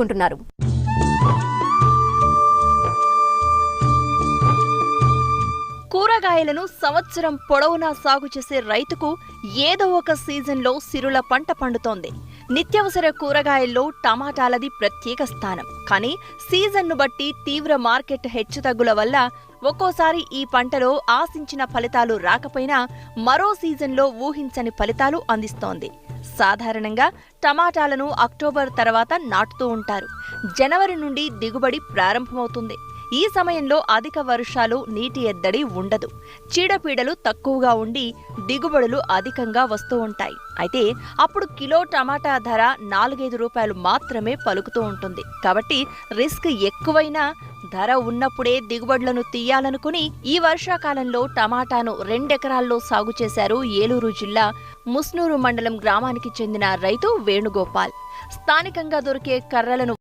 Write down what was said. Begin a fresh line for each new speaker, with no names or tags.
చెప్పుకుంటున్నారు
కూరగాయలను సంవత్సరం పొడవునా సాగు చేసే రైతుకు ఏదో ఒక సీజన్లో సిరుల పంట పండుతోంది. నిత్యావసర కూరగాయల్లో టమాటాలది ప్రత్యేక స్థానం. కానీ సీజన్ను బట్టి తీవ్ర మార్కెట్ హెచ్చుతగ్గుల వల్ల ఒక్కోసారి ఈ పంటలో ఆశించిన ఫలితాలు రాకపోయినా మరో సీజన్లో ఊహించని ఫలితాలు అందిస్తోంది. సాధారణంగా టమాటాలను అక్టోబర్ తర్వాత నాటుతూ ఉంటారు. జనవరి నుండి దిగుబడి ప్రారంభమవుతుంది. ఈ సమయంలో అధిక వర్షాలు నీటి ఎద్దడి ఉండదు. చీడపీడలు తక్కువగా ఉండి దిగుబడులు అధికంగా వస్తూ ఉంటాయి. అయితే అప్పుడు కిలో టమాటా ధర నాలుగైదు రూపాయలు మాత్రమే పలుకుతూ ఉంటుంది. కాబట్టి రిస్క్ ఎక్కువైనా ధర ఉన్నప్పుడే దిగుబడులను తీయాలనుకుని ఈ వర్షాకాలంలో టమాటాను రెండెకరాల్లో సాగు చేశారు ఏలూరు జిల్లా ముస్నూరు మండలం గ్రామానికి చెందిన రైతు వేణుగోపాల్. స్థానికంగా దొరికే కర్రలను